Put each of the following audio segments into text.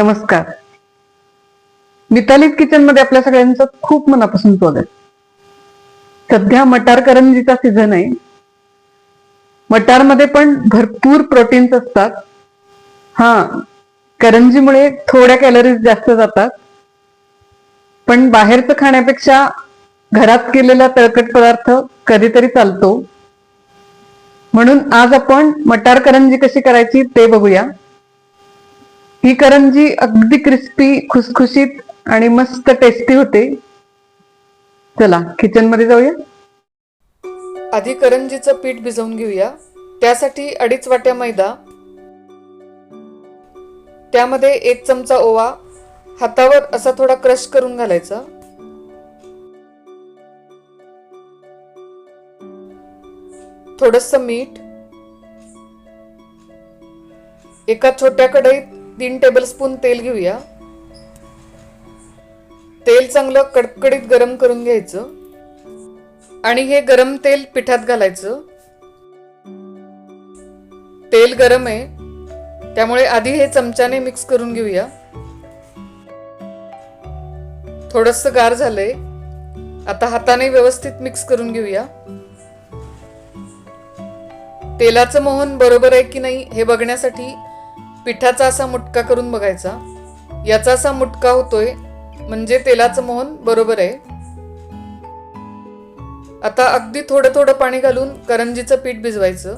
नमस्कार. मितालीज किचनमध्ये आपल्या सगळ्यांचं खूप मनापासून स्वागत. सध्या मटार करंजीचा सीझन आहे. मटारमध्ये पण भरपूर प्रोटीन्स असतात. हा करंजीमुळे थोड्या कॅलरीज जास्त जातात. पण बाहेरचं खाण्यापेक्षा घरात केलेला तळकट पदार्थ कधीतरी चालतो. म्हणून आज आपण मटार करंजी कशी करायची ते बघूया. ही करंजी अगदी क्रिस्पी खुसखुशीत आणि मस्त टेस्टी होते. चला किचनमध्ये जाऊया. आधी करंजीचं पीठ भिजवून घेऊया. त्यासाठी अडीच वाट्या मैदा. त्यामध्ये एक चमचा ओवा. हातावर असा थोडा क्रश करून घालायचा. थोडस मीठ. एका छोट्या कढईत तीन टेबलस्पून तेल घेऊया. तेल चांगलं कडकडीत गरम करून घ्यायचं. आणि हे गरम तेल पिठात घालायचं. तेल गरम आहे. त्यामुळे आधी हे चमच्याने मिक्स करून घेऊया. थोडस गार झालंय. आता हाताने व्यवस्थित मिक्स करून घेऊया. तेलाचं मोहन बरोबर आहे की नाही हे बघण्यासाठी पिठाचा असा मुटका करून बघायचा. याचा असा मुटका होतोय म्हणजे तेलाचं मोहन बरोबर आहे. आता अगदी थोडं थोडं पाणी घालून करंजीचं पीठ भिजवायचं.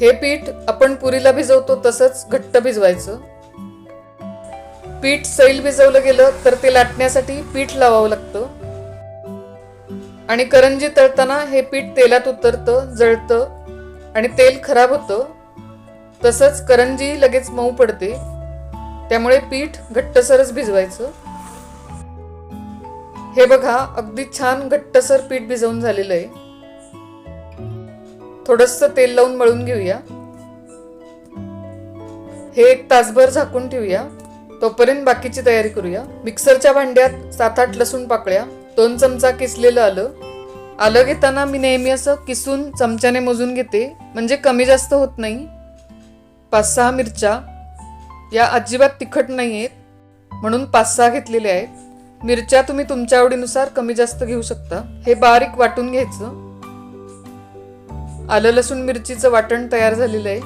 हे पीठ आपण पुरीला भिजवतो तसंच घट्ट भिजवायचं. पीठ सैल भिजवलं गेलं तर ते लाटण्यासाठी पीठ लावावं लागतं. आणि करंजी तळताना हे पीठ तेलात उतरतं जळतं आणि तेल खराब होतं. तसंच करंजी लगेच मऊ पडते. त्यामुळे पीठ घट्टसरच भिजवायचं. हे बघा अगदी छान घट्टसर पीठ भिजवून झालेलं आहे. थोडस तेल लावून मळून घेऊया. हे एक तासभर झाकून ठेवूया. तोपर्यंत बाकीची तयारी करूया. मिक्सरच्या भांड्यात सात आठ लसूण पाकळ्या दोन चमचा किसलेलं आलं. आलं घेताना मी नेहमी असं किसून चमच्याने मोजून घेते. म्हणजे कमी जास्त होत नाही. पाच सहा मिरच्या या अजिबात तिखट नाही आहेत म्हणून पाच सहा घेतलेल्या आहेत. मिरच्या तुम्ही तुमच्या आवडीनुसार कमी जास्त घेऊ शकता. हे बारीक वाटून घ्यायचं. आलं लसूण मिरचीचं वाटण तयार झालेलं आहे.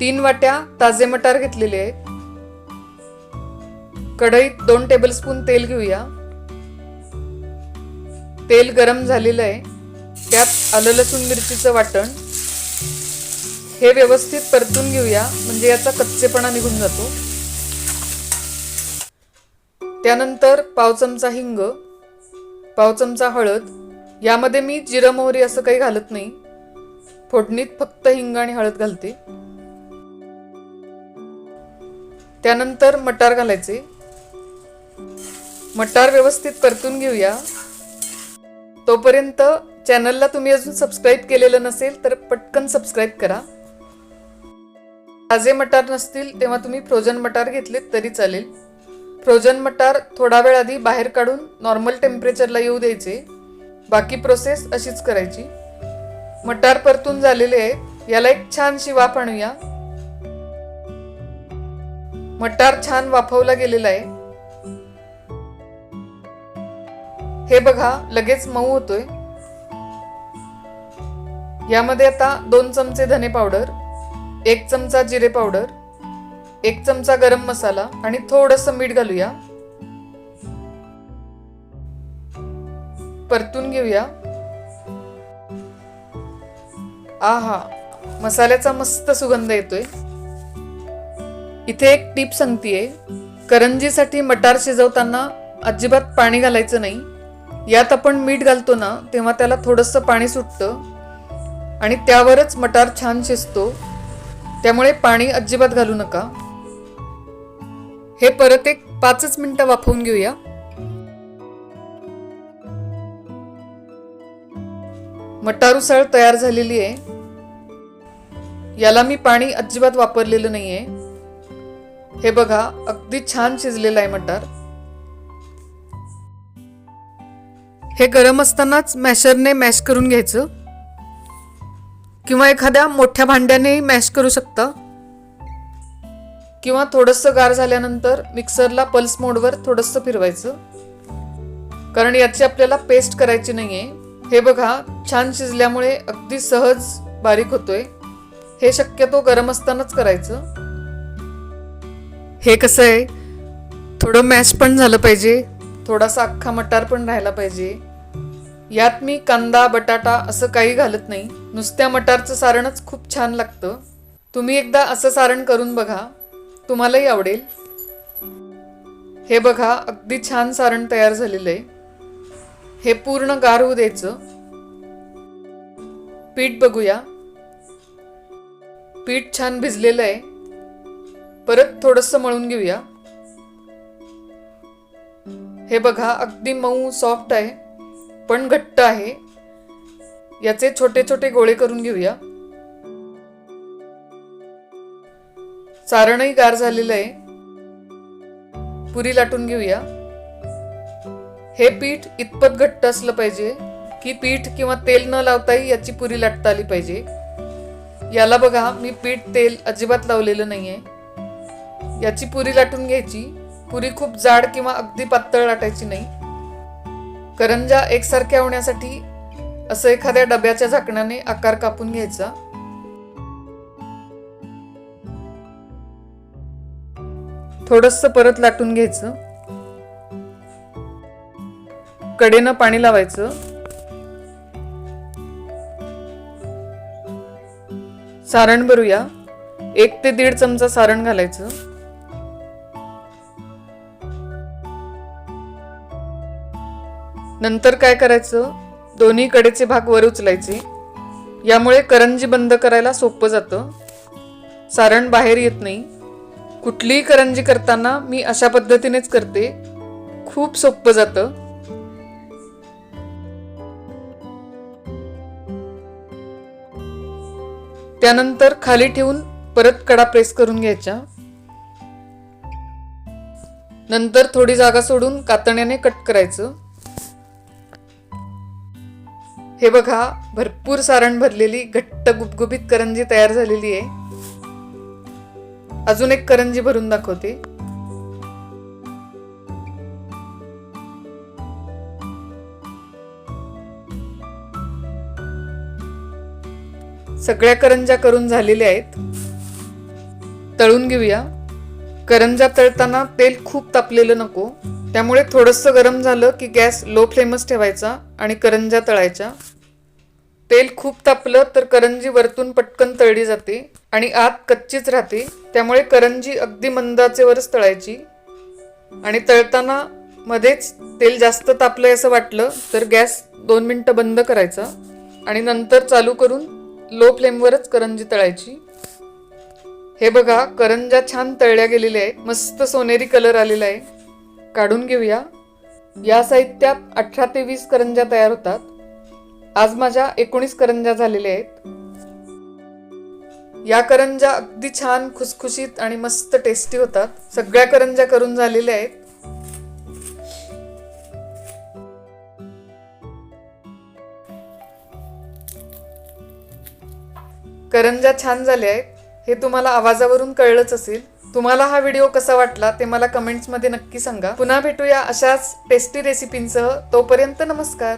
तीन वाट्या ताजे मटार घेतलेले आहेत. कढईत दोन टेबलस्पून तेल घेऊया. तेल गरम झालेलं आहे. त्यात आलं लसूण मिरचीचं वाटण. हे व्यवस्थित परतून घेऊया. म्हणजे याचा कच्चेपणा निघून जातो. त्यानंतर पाव चमचा हिंग पाव चमचा हळद. यामध्ये मी जिरं मोहरी असं काही घालत नाही. फोडणीत फक्त हिंग आणि हळद घालते. त्यानंतर मटार घालायचे. मटार व्यवस्थित परतून घेऊया. तोपर्यंत चॅनलला तुम्ही अजून सबस्क्राईब केलेलं नसेल तर पटकन सबस्क्राईब करा. ताजे मटार नसतील तेव्हा तुम्ही फ्रोजन मटार घेतलेत तरी चालेल. फ्रोझन मटार थोडा वेळ आधी बाहेर काढून नॉर्मल टेम्परेचरला येऊ द्यायचे. बाकी प्रोसेस अशीच करायची. मटार परतून झालेले आहेत. याला एक छानशी वाफ आणूया. मटार छान वाफवला गेलेला आहे. हे बघा लगेच मऊ होतोय. यामध्ये आता दोन चमचे धने पावडर. एक चमचा जिरे पावडर एक चमचा गरम मसाला आणि थोडस मीठ घालूया. परतून घेऊया. आहा मसाल्याचा मस्त सुगंध येतोय. इथे एक टीप सांगतीये करंजीसाठी मटार शिजवताना अजिबात पाणी घालायचं नाही. यात आपण मीठ घालतो ना तेव्हा त्याला थोडंसं पाणी सुटतं आणि त्यावरच मटार छान शिजतो. त्यामुळे पाणी अजिबात घालू नका. हे परत एक पाचच मिनिटं वाफवून घेऊया. मटार उसळ तयार झालेली आहे. याला मी पाणी अजिबात वापरलेलं नाहीये. हे बघा अगदी छान शिजलेलं आहे मटार. हे गरम असतानाच मॅशरने मॅश करून घ्यायचं. किंवा एखाद्या मोठ्या भांड्याने मॅश करू शकता. किंवा थोडंसं गार झाल्यानंतर मिक्सरला पल्स मोडवर थोडंसं फिरवायचं. कारण याची आपल्याला पेस्ट करायची नाही आहे हे बघा छान शिजल्यामुळे अगदी सहज बारीक होतोय. हे शक्यतो गरम असतानाच करायचं. हे कसं आहे? थोडं मॅश पण झालं पाहिजे. थोडासा अख्खा मटार पण राहायला पाहिजे. यात मी कांदा बटाटा असं काही घालत नाही. नुसत्या मटारचं सारणच खूप छान लागतं. तुम्ही एकदा असं सारण करून बघा. तुम्हालाही आवडेल. हे बघा अगदी छान सारण तयार झालेलं आहे. हे पूर्ण गार होऊ द्यायचं. पीठ बघूया. पीठ छान भिजलेलं आहे. परत थोडंसं मळून घेऊया. हे बघा अगदी मऊ सॉफ्ट आहे. पण घट्ट आहे. याचे छोटे छोटे गोळे करून घेऊया. सारणही गार झालेलं आहे. पुरी लाटून घेऊया. हे पीठ इतपत घट्ट असलं पाहिजे की पीठ किंवा तेल न लावताही याची पुरी लाटता आली पाहिजे. याला बघा मी पीठ तेल अजिबात लावलेलं नाही आहे याची पुरी लाटून घ्यायची. पुरी खूप जाड किंवा अगदी पातळ लाटायची नाही. करंजा एकसारख्या होण्यासाठी असं एखाद्या डब्याच्या झाकणाने आकार कापून घ्यायचा. थोडस परत लाटून घ्यायचं. कडेनं पाणी लावायचं. सारण भरूया. एक ते दीड चमचा सारण घालायचं. नंतर काय करायचं? दोन्ही कडेचे भाग वर उचलायचे. यामुळे करंजी बंद करायला सोपं जातं. सारण बाहेर येत नाही. कुठलीही करंजी करताना मी अशा पद्धतीनेच करते. खूप सोपं जातं. त्यानंतर खाली ठेवून परत कडा प्रेस करून घ्यायच्या नंतर थोडी जागा सोडून कातण्याने कट करायचं. हे बघा भरपूर सारण भरलेली घट्ट गुबगुबीत करंजी तयार झालेली आहे. अजून एक करंजी भरून दाखवते. सगळ्या करंजा करून झालेल्या आहेत. तळून घेऊया. करंजा तळताना तेल खूप तापलेलं नको. त्यामुळे थोडंसं गरम झालं की गॅस लो फ्लेमच ठेवायचा आणि करंजा तळायच्या. तेल खूप तापलं तर करंजी वरतून पटकन तळली जाते आणि आत कच्चीच राहते. त्यामुळे करंजी अगदी मंदाचेवरच तळायची. आणि तळताना मध्येच तेल जास्त तापलं असं वाटलं तर गॅस दोन मिनटं बंद करायचा आणि नंतर चालू करून लो फ्लेमवरच करंजी तळायची. हे बघा करंजा छान तळल्या गेलेल्या आहेत. मस्त सोनेरी कलर आलेला आहे. काढून घेऊया. या साहित्यात अठरा ते वीस करंजा तयार होतात. आज माझ्या एकोणीस करंजा झालेल्या आहेत. या करंजा अगदी छान खुसखुशीत आणि मस्त टेस्टी होतात. सगळ्या करंजा करून झालेल्या आहेत. करंजा छान झाल्या आहेत. हे तुम्हाला आवाजावरून कळलंच असेल. तुम्हाला हा व्हिडिओ कसा वाटला ते मला कमेंट्समध्ये नक्की सांगा. पुन्हा भेटूया अशाच टेस्टी रेसिपींसह तोपर्यंत नमस्कार.